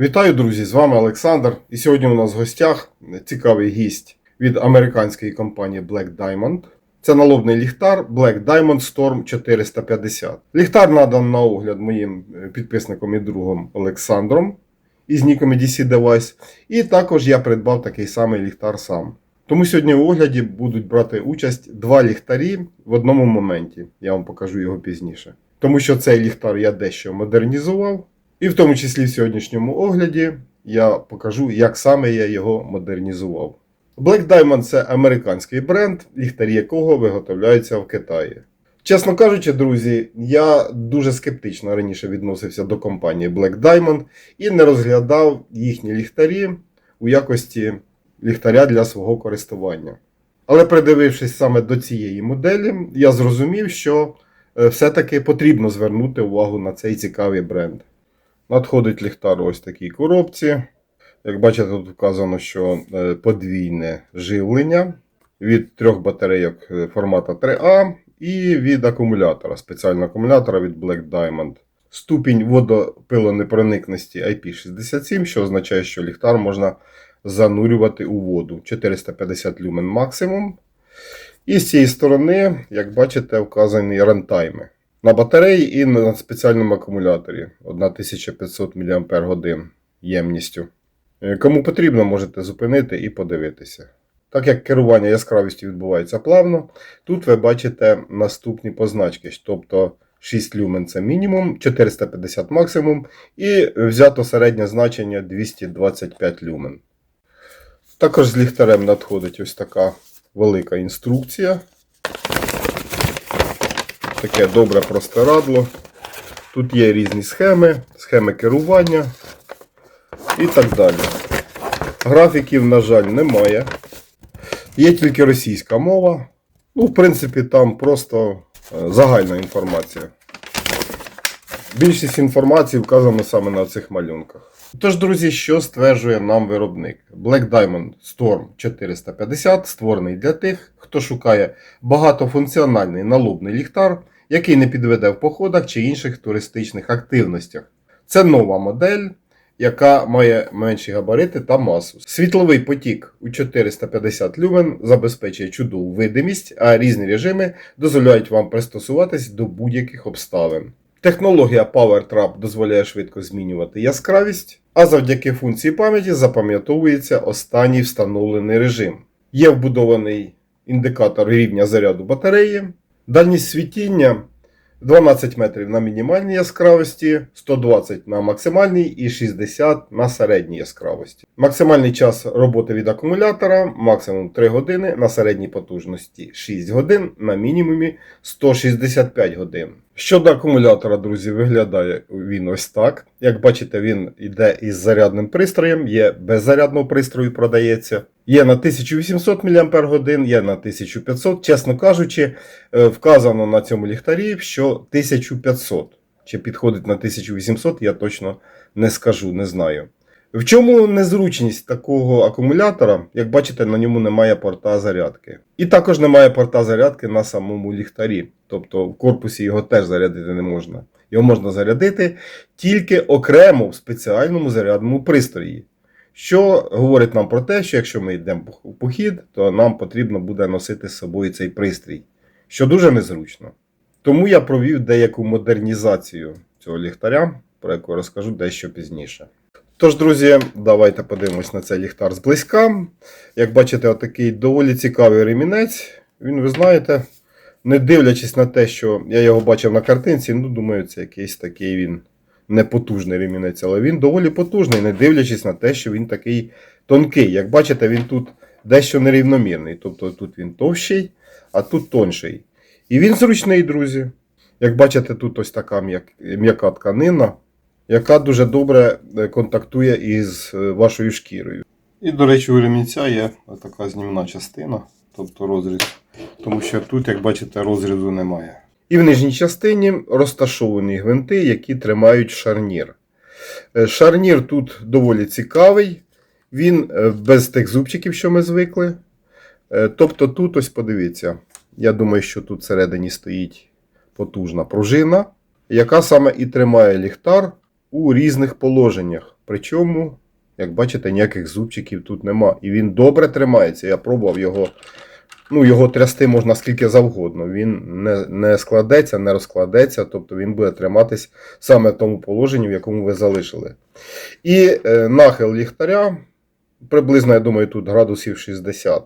Вітаю, друзі! З вами Олександр. І сьогодні у нас в гостях цікавий гість від американської компанії Black Diamond. Це налобний ліхтар Black Diamond Storm 450. Ліхтар надан на огляд моїм е, підписником і другом Олександром із ніком DC Device. І також я придбав такий самий ліхтар сам. Тому сьогодні в огляді будуть брати участь два ліхтарі в одному моменті. Я вам покажу його пізніше. Тому що цей ліхтар я дещо модернізував. І в тому числі в сьогоднішньому огляді я покажу, як саме я його модернізував. Black Diamond це американський бренд, ліхтарі якого виготовляються в Китаї. Чесно кажучи, друзі, я дуже скептично раніше відносився до компанії Black Diamond і не розглядав їхні ліхтарі у якості ліхтаря для свого користування. Але придивившись саме до цієї моделі, я зрозумів, що е, все-таки потрібно звернути увагу на цей цікавий бренд. Надходить ліхтар ось такій коробці. Як бачите, тут вказано, що е, подвійне живлення від трьох батарейок е, формату 3А і від акумулятора, спеціального акумулятора від Black Diamond. Ступінь водопилонепроникності IP67, що означає, що ліхтар можна занурювати у воду. 450 люмен максимум. І з цієї сторони, як бачите, вказані рантайми. На батареї і на спеціальному акумуляторі 1500 мАч ємністю. Е, Кому потрібно, можете зупинити і подивитися. Так як керування яскравістю відбувається плавно, тут ви бачите наступні позначки, тобто 6 люмен це мінімум, 450 максимум, і взято середнє значення 225 люмен. Також з ліхтарем надходить ось така велика інструкція. Таке добре простирадло. Тут є різні схеми, схеми керування і так далі. Графіків, на жаль, немає. Є тільки російська мова. Ну, в принципі, там просто е, загальна інформація. Більшість інформації вказано саме на цих малюнках. Тож, друзі, що стверджує нам виробник? Black Diamond Storm 450 створений для тих, хто шукає багатофункціональний налобний ліхтар, який не підведе в походах чи інших туристичних активностях. Це нова модель, яка має менші габарити та масу. Світловий потік у 450 люмен забезпечує чудову видимість, а різні режими дозволяють вам пристосуватись до будь-яких обставин. Технологія Power Trap дозволяє швидко змінювати яскравість, а завдяки функції пам'яті запам'ятовується останній встановлений режим. Є вбудований індикатор рівня заряду батареї, дальність світіння 12 метрів на мінімальній яскравості, 120 на максимальній і 60 на середній яскравості. Максимальний час роботи від акумулятора максимум 3 години, на середній потужності 6 годин, на мінімумі 165 годин. Щодо акумулятора, друзі, виглядає він ось так. Як бачите, він йде із зарядним пристроєм, є без зарядного пристрою, продається. Є на 1800 мАч, є на 1500. Чесно кажучи, е, вказано на цьому ліхтарі, що 1500. Чи підходить на 1800, я точно не скажу, не знаю. В чому незручність такого акумулятора? Як бачите, на ньому немає порта зарядки. І також немає порта зарядки на самому ліхтарі. Тобто в корпусі його теж зарядити не можна. Його можна зарядити тільки окремо в спеціальному зарядному пристрої. Що говорить нам про те, що якщо ми йдемо в похід, то нам потрібно буде носити з собою цей пристрій, що дуже незручно. Тому я провів деяку модернізацію цього ліхтаря, про яку розкажу дещо пізніше. Тож, друзі, давайте подивимось на цей ліхтар зблизька. Як бачите, отакий доволі цікавий ремінець. Він, ви знаєте, не дивлячись на те, що я його бачив на картинці, ну, думаю, це якийсь такий він непотужний ремінець, але він доволі потужний, не дивлячись на те, що він такий тонкий. Як бачите, він тут дещо нерівномірний. Тобто тут він товщий, а тут тонший. І він зручний, друзі. Як бачите, тут ось така м'яка тканина, яка дуже добре е, контактує із е, вашою шкірою. І, до речі, у ремінця є така знімна частина, тобто розріз. Тому що тут, як бачите, розрізу немає. І в нижній частині розташовані гвинти, які тримають шарнір. Е, Шарнір тут доволі цікавий. Він без тих зубчиків, що ми звикли. Тобто тут ось подивіться. Я думаю, що тут всередині стоїть потужна пружина, яка саме і тримає ліхтар у різних положеннях. Причому, як бачите, ніяких зубчиків тут нема. І він добре тримається. Я пробував його. Ну, його трясти можна скільки завгодно. Він не, не складеться, не розкладеться, тобто він буде триматись саме в тому положенні, в якому ви залишили. І е, нахил ліхтаря приблизно, я думаю, тут градусів 60.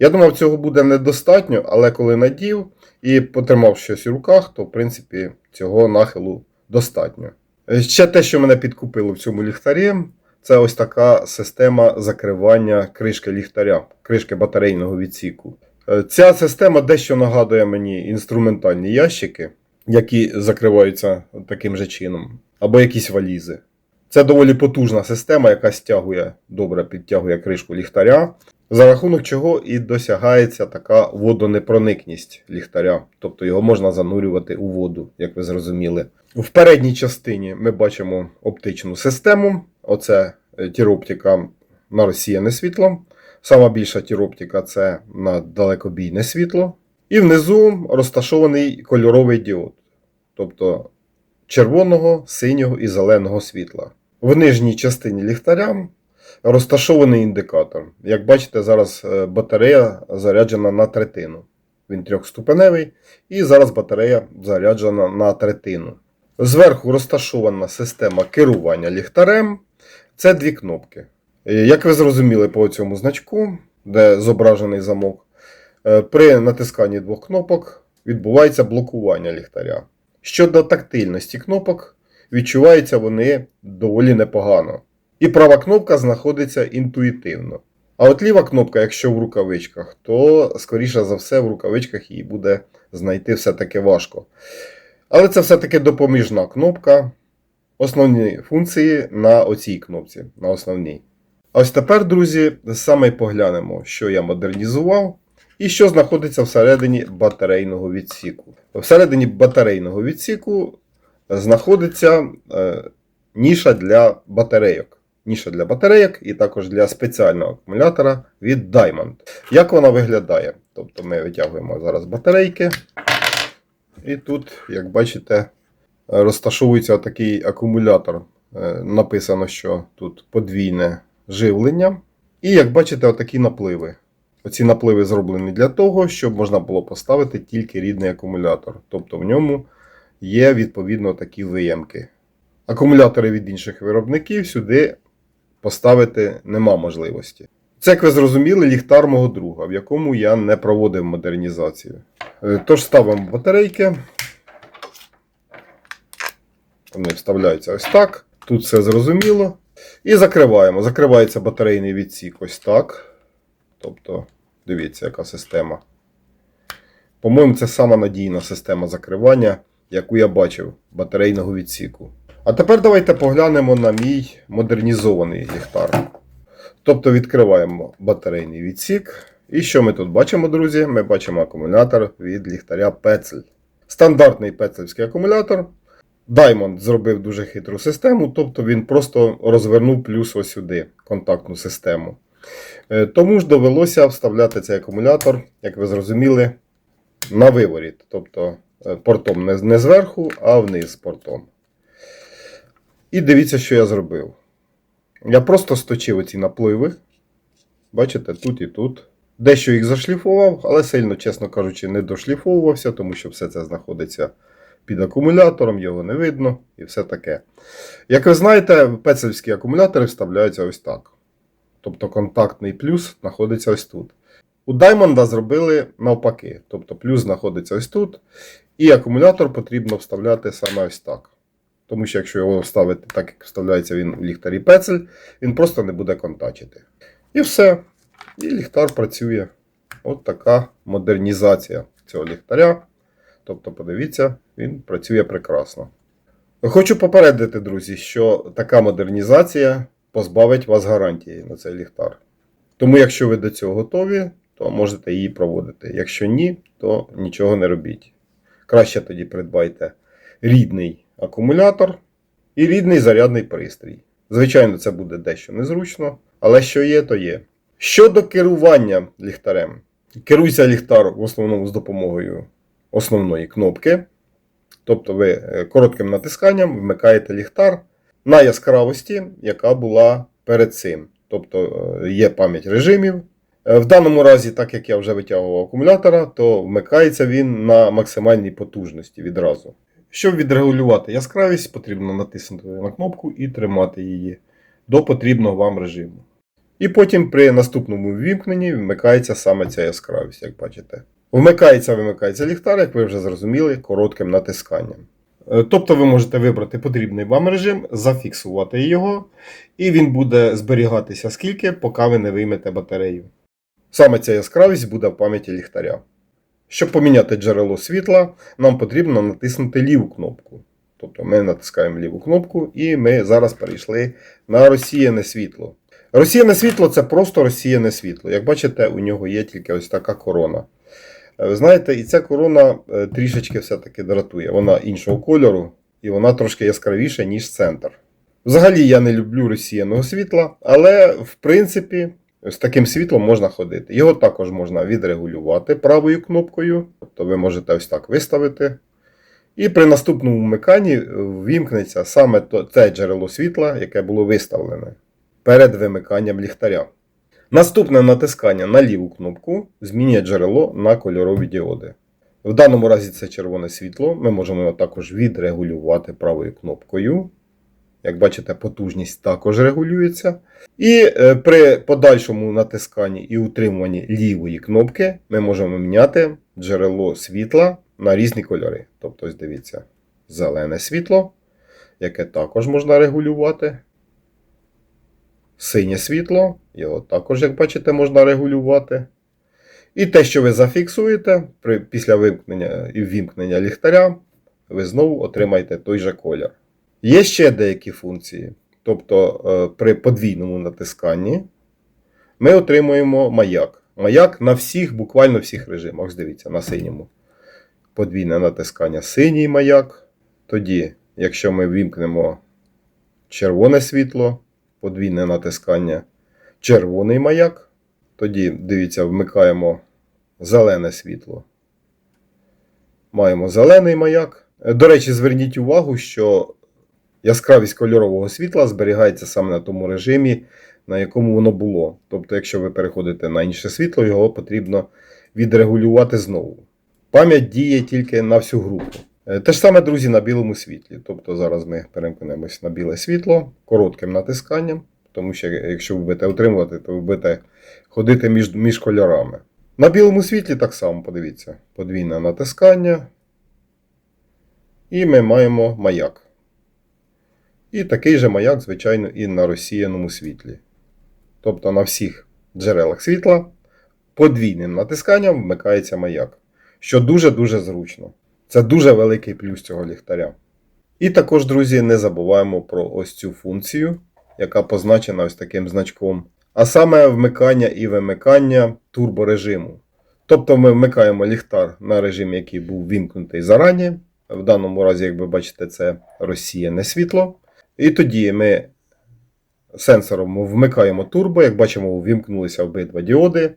Я думав, цього буде недостатньо, але коли надів і потримав щось у руках, то в принципі цього нахилу достатньо. Е, Ще те, що мене підкупило в цьому ліхтарі, це ось така система закривання кришки ліхтаря, кришки батарейного відсіку. Е, Ця система дещо нагадує мені інструментальні ящики, які закриваються таким же чином, або якісь валізи. Це доволі потужна система, яка стягує, добре підтягує кришку ліхтаря, за рахунок чого і досягається така водонепроникність ліхтаря. Тобто його можна занурювати у воду, як ви зрозуміли. В передній частині ми бачимо оптичну систему. Оце е, тіроптика на розсіяне світло. Сама більша тіроптика це на далекобійне світло. І внизу розташований кольоровий діод. Тобто червоного, синього і зеленого світла. В нижній частині ліхтаря розташований індикатор. Як бачите, зараз е, батарея заряджена на третину. Він трьохступеневий, і зараз батарея заряджена на третину. Зверху розташована система керування ліхтарем. Це дві кнопки. Е, Як ви зрозуміли по цьому значку, де зображений замок, е, при натисканні двох кнопок відбувається блокування ліхтаря. Щодо тактильності кнопок, відчуваються вони доволі непогано. І права кнопка знаходиться інтуїтивно. А от ліва кнопка, якщо в рукавичках, то, скоріше за все, в рукавичках її буде знайти все-таки важко. Але це все-таки допоміжна кнопка. Основні функції на оцій кнопці, на основній. А ось тепер, друзі, саме поглянемо, що я модернізував і що знаходиться всередині батарейного відсіку. Всередині батарейного відсіку знаходиться е, ніша для батарейок. Ніша для батарейок і також для спеціального акумулятора від Diamond. Як вона виглядає? Тобто ми витягуємо зараз батарейки. І тут, як бачите, розташовується такий акумулятор. Е, Написано, що тут подвійне живлення. І як бачите, отакі напливи. Оці напливи зроблені для того, щоб можна було поставити тільки рідний акумулятор. Тобто в ньому є відповідно такі виємки. Акумулятори від інших виробників сюди поставити нема можливості. Це, як ви зрозуміли, ліхтар мого друга, в якому я не проводив модернізацію. Е, Тож ставимо батарейки. Вони вставляються ось так. Тут все зрозуміло. І закриваємо. Закривається батарейний відсік ось так. Тобто, дивіться, яка система. По-моєму, це сама надійна система закривання, яку я бачив батарейного відсіку. А тепер давайте поглянемо на мій модернізований ліхтар. Тобто відкриваємо батарейний відсік. І що ми тут бачимо, друзі? Ми бачимо акумулятор від ліхтаря Пецель. Стандартний пецельський акумулятор. Diamond зробив дуже хитру систему, тобто він просто розвернув плюс ось сюди контактну систему. Е, Тому ж довелося вставляти цей акумулятор, як ви зрозуміли, на виворіт. Тобто е, портом не, не зверху, а вниз портом. І дивіться, що я зробив. Я просто сточив оці напливи. Бачите, тут і тут. Дещо їх зашліфував, але сильно, чесно кажучи, не дошліфовувався, тому що все це знаходиться під акумулятором, його не видно і все таке. Як ви знаєте, пецельські акумулятори вставляються ось так. Тобто контактний плюс знаходиться ось тут. У Diamond зробили навпаки. Тобто плюс знаходиться ось тут, і акумулятор потрібно вставляти саме ось так. Тому що якщо його вставити так, як вставляється він у ліхтарі пецель, він просто не буде контачити. І все. І ліхтар працює. От така модернізація цього ліхтаря. Тобто, подивіться, він працює прекрасно. Хочу попередити, друзі, що така модернізація позбавить вас гарантії на цей ліхтар. Тому, якщо ви до цього готові, то можете її проводити. Якщо ні, то нічого не робіть. Краще тоді придбайте рідний акумулятор і рідний зарядний пристрій. Звичайно, це буде дещо незручно, але що є, то є. Щодо керування ліхтарем, керується ліхтар в основному з допомогою основної кнопки. Тобто ви е, коротким натисканням вмикаєте ліхтар на яскравості, яка була перед цим. Тобто е, є пам'ять режимів. Е, В даному разі, так як я вже витягував акумулятора, то вмикається він на максимальній потужності відразу. Щоб відрегулювати яскравість, потрібно натиснути на кнопку і тримати її до потрібного вам режиму. І потім при наступному ввімкненні вмикається саме ця яскравість, як бачите. Вмикається, вимикається ліхтар, як ви вже зрозуміли, коротким натисканням. Е, Тобто ви можете вибрати потрібний вам режим, зафіксувати його, і він буде зберігатися скільки, поки ви не виймете батарею. Саме ця яскравість буде в пам'яті ліхтаря. Щоб поміняти джерело світла, нам потрібно натиснути ліву кнопку. Тобто ми натискаємо ліву кнопку, і ми зараз перейшли на розсіяне світло. Розсіяне світло це просто розсіяне світло. Як бачите, у нього є тільки ось така корона. Е, Ви знаєте, і ця корона е, трішечки все-таки дратує. Вона іншого кольору, і вона трошки яскравіша, ніж центр. Взагалі я не люблю розсіяного світла, але в принципі з таким світлом можна ходити. Його також можна відрегулювати правою кнопкою, тобто ви можете ось так виставити. І при наступному вмиканні ввімкнеться саме те джерело світла, яке було виставлене перед вимиканням ліхтаря. Наступне натискання на ліву кнопку змінює джерело на кольорові діоди. В даному разі це червоне світло. Ми можемо його також відрегулювати правою кнопкою. Як бачите, потужність також регулюється. І е, при подальшому натисканні і утримуванні лівої кнопки ми можемо міняти джерело світла на різні кольори. Тобто, ось дивіться, зелене світло, яке також можна регулювати. Синє світло, його також, як бачите, можна регулювати. І те, що ви зафіксуєте при, після вимкнення і ввімкнення ліхтаря, ви знову отримаєте той же колір. Є ще деякі функції. Тобто е, при подвійному натисканні ми отримуємо маяк. Маяк на всіх, буквально всіх режимах. Дивіться, на синьому. Подвійне натискання синій маяк. Тоді, якщо ми вімкнемо червоне світло, подвійне натискання червоний маяк. Тоді, дивіться, вмикаємо зелене світло. Маємо зелений маяк. До речі, зверніть увагу, що яскравість кольорового світла зберігається саме на тому режимі, на якому воно було. Тобто, якщо ви переходите на інше світло, його потрібно відрегулювати знову. Пам'ять діє тільки на всю групу. Е, Те ж саме, друзі, на білому світлі. Тобто зараз ми перемкнемось на біле світло коротким натисканням, тому що якщо ви будете отримувати, то ви будете ходити між, між кольорами. На білому світлі так само, подивіться, подвійне натискання. І ми маємо маяк. І такий же маяк, звичайно, і на розсіяному світлі. Тобто на всіх джерелах світла подвійним натисканням вмикається маяк, що дуже-дуже зручно. Це дуже великий плюс цього ліхтаря. І також, друзі, не забуваємо про ось цю функцію, яка позначена ось таким значком. А саме вмикання і вимикання турборежиму. Тобто ми вмикаємо ліхтар на режим, який був вімкнутий зарані. В даному разі, як ви бачите, це розсіяне світло. І тоді ми сенсором вмикаємо турбо, як бачимо, увімкнулися обидва діоди.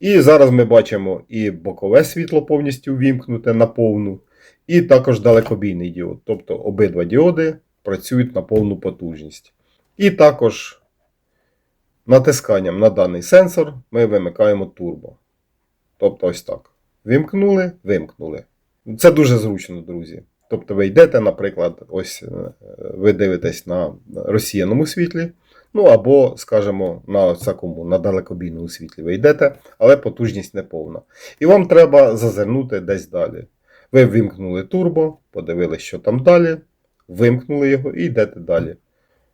І зараз ми бачимо і бокове світло повністю ввімкнуте на повну, і також далекобійний діод. Тобто обидва діоди працюють на повну потужність. І також натисканням на даний сенсор ми вимикаємо турбо. Тобто ось так. Вімкнули, вимкнули. Це дуже зручно, друзі. Тобто ви йдете, наприклад, ось е, ви дивитесь на розсіяному світлі, ну або, скажімо, на такому, на далекобійному світлі ви йдете, але потужність не повна. І вам треба зазирнути десь далі. Ви вимкнули турбо, подивились, що там далі, вимкнули його і йдете далі.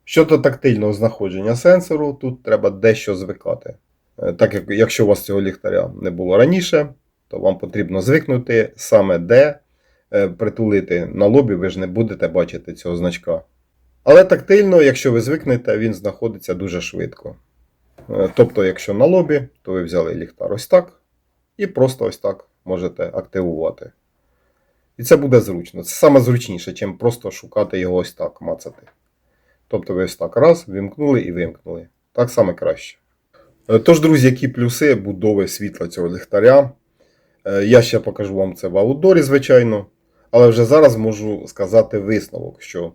Щодо тактильного знаходження сенсору, тут треба дещо звикати. Е, Так як якщо у вас цього ліхтаря не було раніше, то вам потрібно звикнути саме де притулити на лобі, ви ж не будете бачити цього значка. Але тактильно, якщо ви звикнете, він знаходиться дуже швидко. Е, Тобто, якщо на лобі, то ви взяли ліхтар ось так, і просто ось так можете активувати. І це буде зручно. Це саме зручніше, чим просто шукати його ось так, мацати. Тобто ви ось так раз, вимкнули і вимкнули. Так саме краще. Е, Тож, друзі, які плюси будови світла цього ліхтаря. Е, Я ще покажу вам це в аудорі, звичайно. Але вже зараз можу сказати висновок, що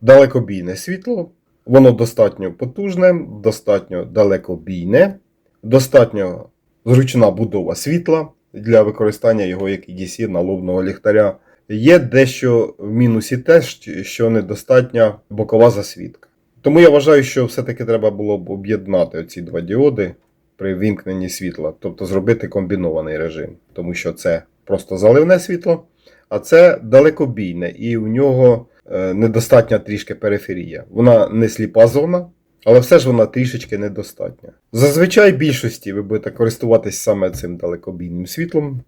далекобійне світло. Воно достатньо потужне, достатньо далекобійне, достатньо зручна будова світла для використання його як EDC налобного ліхтаря. Є дещо в мінусі те, що недостатня бокова засвітка. Тому я вважаю, що все-таки треба було б об'єднати ці два діоди при вімкненні світла, тобто зробити комбінований режим, тому що це просто заливне світло, а це далекобійне, і у нього е, недостатня трішки периферія. Вона не сліпа зона, але все ж вона трішечки недостатня. Зазвичай більшості ви будете користуватись саме цим далекобійним світлом,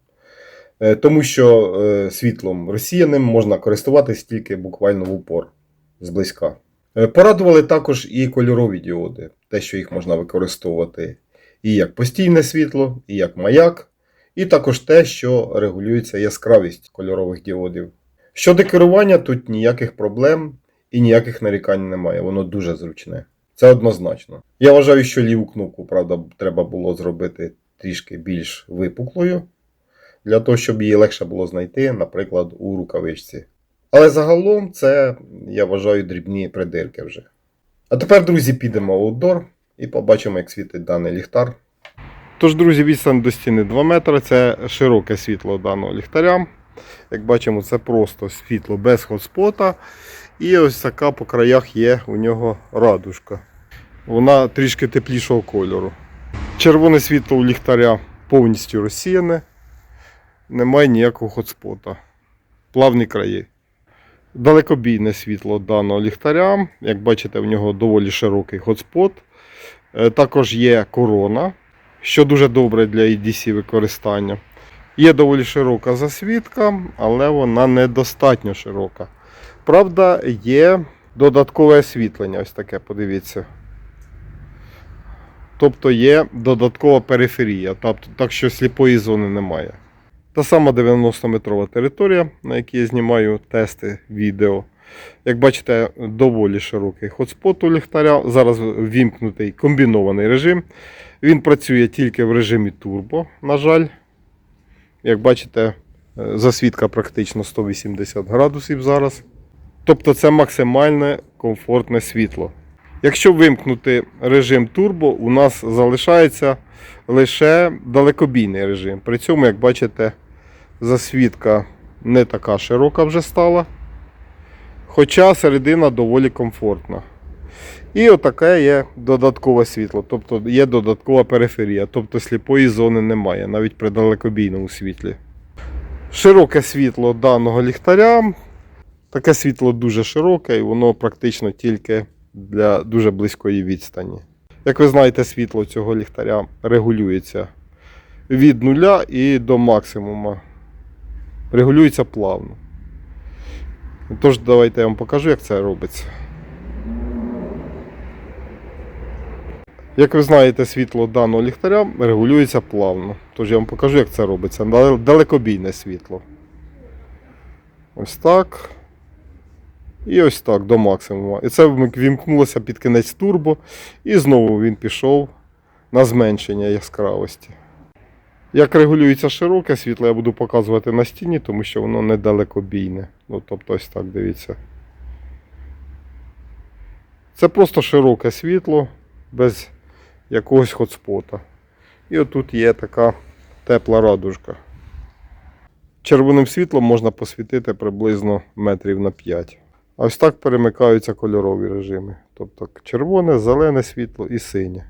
е, тому що е, світлом росіяним можна користуватись тільки буквально в упор зблизька. Порадували також і кольорові діоди, те, що їх можна використовувати і як постійне світло, і як маяк, і також те, що регулюється яскравість кольорових діодів. Щодо керування, тут ніяких проблем і ніяких нарікань немає, воно дуже зручне. Це однозначно. Я вважаю, що ліву кнопку, правда, треба було зробити трішки більш випуклою, для того, щоб її легше було знайти, наприклад, у рукавичці. Але загалом це, я вважаю, дрібні придирки вже. А тепер, друзі, підемо в аутдор і побачимо, як світить даний ліхтар. Тож, друзі, відстань до стіни 2 метри це широке світло даного ліхтаря. Як бачимо, це просто світло без хотспота. І ось така по краях є у нього радужка. Вона трішки теплішого кольору. Червоне світло у ліхтаря повністю розсіяне. Немає ніякого хотспота. Плавні краї. Далекобійне світло даного ліхтаря. Як бачите, в нього доволі широкий хотспот. Е, Також є корона, що дуже добре для EDC використання. Є доволі широка засвітка, але вона недостатньо широка. Правда, є додаткове освітлення, ось таке, подивіться. Тобто є додаткова периферія, тобто, так що сліпої зони немає. Та сама 90-метрова територія, на якій я знімаю тести відео. Як бачите, доволі широкий хотспот у ліхтаря. Зараз ввімкнутий комбінований режим. Він працює тільки в режимі турбо, на жаль. Як бачите, е, засвітка практично 180 градусів зараз. Тобто це максимальне комфортне світло. Якщо вимкнути режим турбо, у нас залишається лише далекобійний режим. При цьому, як бачите, засвітка не така широка вже стала. Хоча середина доволі комфортна. І отаке є додаткове світло, тобто є додаткова периферія, тобто сліпої зони немає, навіть при далекобійному світлі. Широке світло даного ліхтаря. Таке світло дуже широке і воно практично тільки для дуже близької відстані. Як ви знаєте, світло цього ліхтаря регулюється від нуля і до максимума. Регулюється плавно. Тож, давайте я вам покажу, як це робиться. Як ви знаєте, світло даного ліхтаря регулюється плавно. Тож я вам покажу, як це робиться. Далекобійне світло. Ось так. І ось так до максимуму. І це вімкнулося під кінець турбо. І знову він пішов на зменшення яскравості. Як регулюється широке світло, я буду показувати на стіні, тому що воно недалекобійне. Ну, тобто ось так, дивіться. Це просто широке світло без якогось хотспота. І отут є така тепла радужка. Червоним світлом можна посвітити приблизно метрів на 5. А ось так перемикаються кольорові режими. Тобто червоне, зелене світло і синє.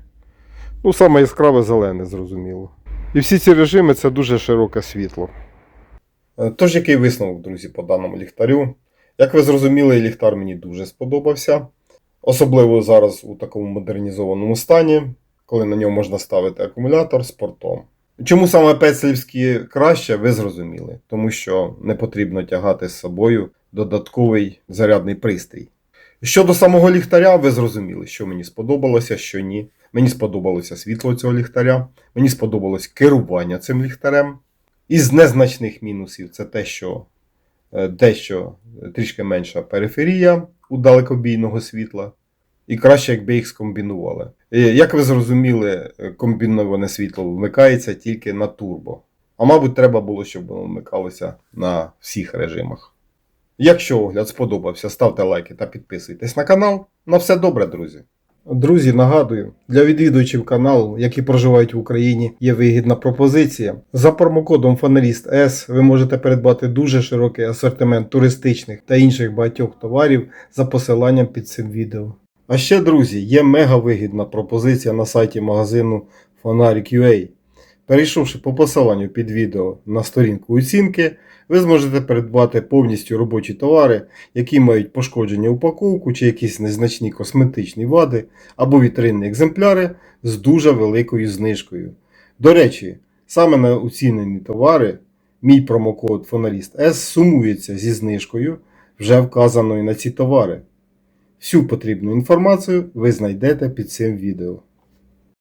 Ну, саме яскраве зелене, зрозуміло. І всі ці режими це дуже широке світло. Е, Тож, який висновок, друзі, по даному ліхтарю? Як ви зрозуміли, ліхтар мені дуже сподобався. Особливо зараз у такому модернізованому стані, коли на ньому можна ставити акумулятор з портом. Чому саме пецлівські краще, ви зрозуміли, тому що не потрібно тягати з собою додатковий зарядний пристрій. Щодо самого ліхтаря, ви зрозуміли, що мені сподобалося, що ні. Мені сподобалося світло цього ліхтаря, мені сподобалось керування цим ліхтарем. Із незначних мінусів це те, що е, дещо трішки менша периферія у далекобійного світла. І краще, якби їх скомбінували. Е, Як ви зрозуміли, е, комбіноване світло вмикається тільки на турбо. А мабуть, треба було, щоб воно вмикалося на всіх режимах. Якщо огляд сподобався, ставте лайки та підписуйтесь на канал. На все добре, друзі. Друзі, нагадую, для відвідувачів каналу, які проживають в Україні, є вигідна пропозиція. За промокодом Фаналіст С ви можете придбати дуже широкий асортимент туристичних та інших багатьох товарів за посиланням під цим відео. А ще, друзі, є мега вигідна пропозиція на сайті магазину Фонарик.ua. Перейшовши по посиланню під відео на сторінку оцінки, ви зможете придбати повністю робочі товари, які мають пошкодження упаковку чи якісь незначні косметичні вади або вітринні екземпляри з дуже великою знижкою. До речі, саме на оцінені товари мій промокод Фоналіст S сумується зі знижкою, вже вказаною на ці товари. Всю потрібну інформацію ви знайдете під цим відео.